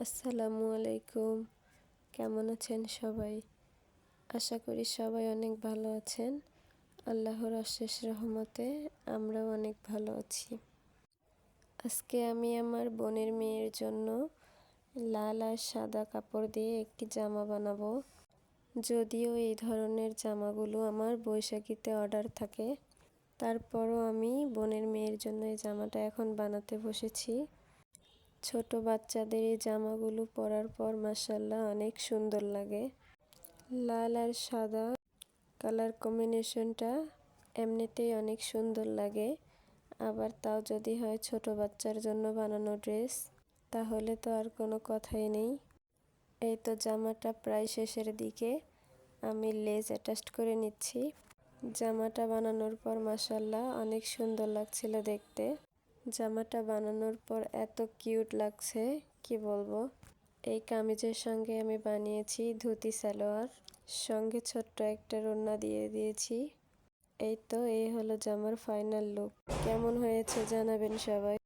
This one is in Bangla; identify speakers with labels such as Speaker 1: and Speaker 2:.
Speaker 1: আসসালামু আলাইকুম। কেমন আছেন সবাই? আশা করি সবাই অনেক ভালো আছেন। আল্লাহর অশেষ রহমতে আমরাও অনেক ভালো আছি। আজকে আমি আমার বোনের মেয়ের জন্য লাল আর সাদা কাপড় দিয়ে একটি জামা বানাবো। যদিও এই ধরনের জামাগুলো আমার বৈশাখীতে অর্ডার থাকে। তারপরও আমি বোনের মেয়ের জন্য এই জামাটা এখন বানাতে বসেছি। ছোট বাচ্চাদের এই জামাগুলো পরার পর মাসাল্লাহ অনেক সুন্দর লাগে। লাল আর সাদা কালার কম্বিনেশনটা এমনিতেই অনেক সুন্দর লাগে। আবার তাও যদি হয় ছোট বাচ্চার জন্য বানানো ড্রেস, তাহলে তো আর কোনো কথাই নেই। এই তো জামাটা প্রায় শেষের দিকে, আমি লেজ অ্যাটাচ করে নিচ্ছি। জামাটা বানানোর পর মাসাল্লাহ অনেক সুন্দর লাগছিল দেখতে। জামাটা বানানোর পর এত কিউট লাগছে, কি বলব? এই কামিজের সঙ্গে আমি বানিয়েছি ধুতি সালোয়ার, সঙ্গে ছোট্ট একটা রন্না দিয়ে দিয়েছি। এই তো, এই হলো জামার ফাইনাল লুক। কেমন হয়েছে জানাবেন সবাই।